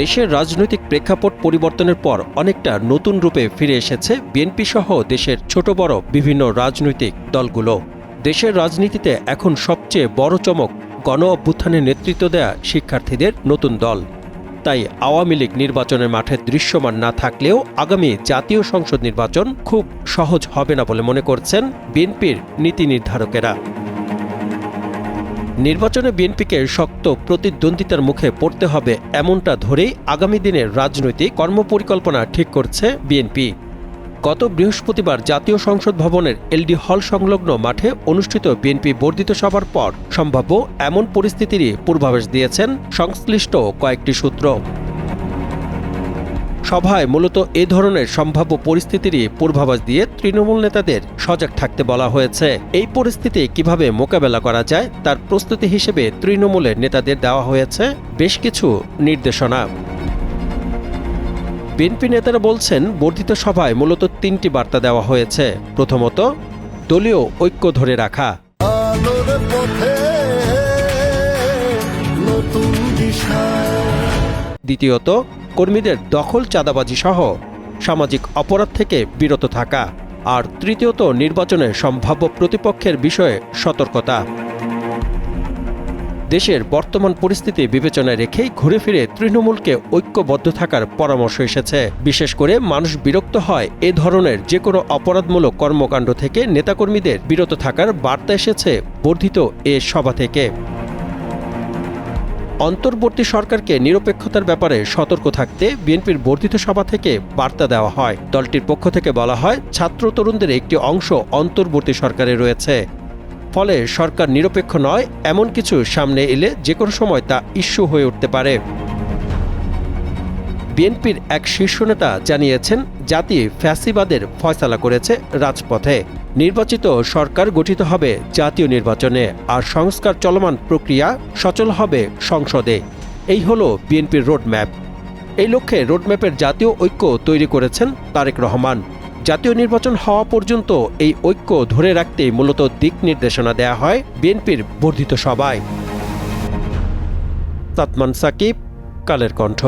দেশের রাজনৈতিক প্রেক্ষাপট পরিবর্তনের পর অনেকটা নতুন রূপে ফিরে এসেছে বিএনপি সহ দেশের ছোট বড় বিভিন্ন রাজনৈতিক দলগুলো। দেশের রাজনীতিতে এখন সবচেয়ে বড় চমক গণ অভ্যুত্থানে নেতৃত্ব দেয়া শিক্ষার্থীদের নতুন দল। তাই আওয়ামী লীগ নির্বাচনের মাঠে দৃশ্যমান না থাকলেও আগামী জাতীয় সংসদ নির্বাচন খুব সহজ হবে না বলে মনে করছেন বিএনপির নীতি নির্ধারকেরা। নির্বাচনে বিএনপিকে শক্ত প্রতিদ্বন্দ্বিতার মুখে পড়তে হবে এমনটা ধরেই আগামী দিনের রাজনৈতিক কর্মপরিকল্পনা ঠিক করছে বিএনপি। গত বৃহস্পতিবার জাতীয় সংসদ ভবনের এলডি হল সংলগ্ন মাঠে অনুষ্ঠিত বিএনপি বর্ধিত সভার পর সম্ভাব্য এমন পরিস্থিতিরই পূর্বাভাস দিয়েছেন সংশ্লিষ্ট কয়েকটি সূত্র। সভায় মূলত এ ধরনের সম্ভাব্য পরিস্থিতিরই পূর্বাভাস দিয়ে তৃণমূল নেতাদের সজাগ থাকতে বলা হয়েছে। এই পরিস্থিতি কীভাবে মোকাবেলা করা যায়, তার প্রস্তুতি হিসেবে তৃণমূলের নেতাদের দেওয়া হয়েছে বেশ কিছু নির্দেশনা। বিএনপি নেতারা বলছেন, বর্ধিত সভায় মূলত তিনটি বার্তা দেওয়া হয়েছে। প্রথমত, দলীয় ঐক্য ধরে রাখা। নতুন দিশা। দ্বিতীয়ত, কর্মীদের দখল চাঁদাবাজি সহ সামাজিক অপরাধ থেকে বিরত থাকা। আর তৃতীয়ত, নির্বাচনে সম্ভাব্য প্রতিপক্ষের বিষয়ে সতর্কতা। দেশের বর্তমান পরিস্থিতি বিবেচনায় রেখেই ঘুরে ফিরে তৃণমূলকে ঐক্যবদ্ধ থাকার পরামর্শ এসেছে। বিশেষ করে মানুষ বিরক্ত হয় এ ধরনের যে কোনো অপরাধমূলক কর্মকাণ্ড থেকে নেতাকর্মীদের বিরত থাকার বার্তা এসেছে বর্ধিত এ সভা থেকে। অন্তর্বর্তী সরকারকে নিরপেক্ষতার ব্যাপারে সতর্ক থাকতে বিএনপির বর্ধিত সভা থেকে বার্তা দেওয়া হয়। দলটির পক্ষ থেকে বলা হয়, ছাত্র তরুণদের একটি অংশ অন্তর্বর্তী সরকারে রয়েছে। ফলে সরকার নিরপেক্ষ নয়, এমন কিছু সামনে এলে যে কোনো সময় তা ইস্যু হয়ে উঠতে পারে। বিএনপির এক শীর্ষ নেতা জানিয়েছেন জাতি ফ্যাসিবাদের ফয়সালা করেছে রাজপথে। নির্বাচিত সরকার গঠিত হবে জাতীয় নির্বাচনে আর সংস্কার চলমান প্রক্রিয়া সচল হবে সংসদে। এই হল বিএনপির রোডম্যাপ। এই লক্ষ্যে রোডম্যাপের জাতীয় ঐক্য তৈরি করেছেন তারেক রহমান। জাতীয় নির্বাচন হওয়া পর্যন্ত এই ঐক্য ধরে রাখতে মূলত দিক নির্দেশনা দেয়া হয় বিএনপির বর্ধিত সভায়। সাতমান সাকিব, কালের কণ্ঠ।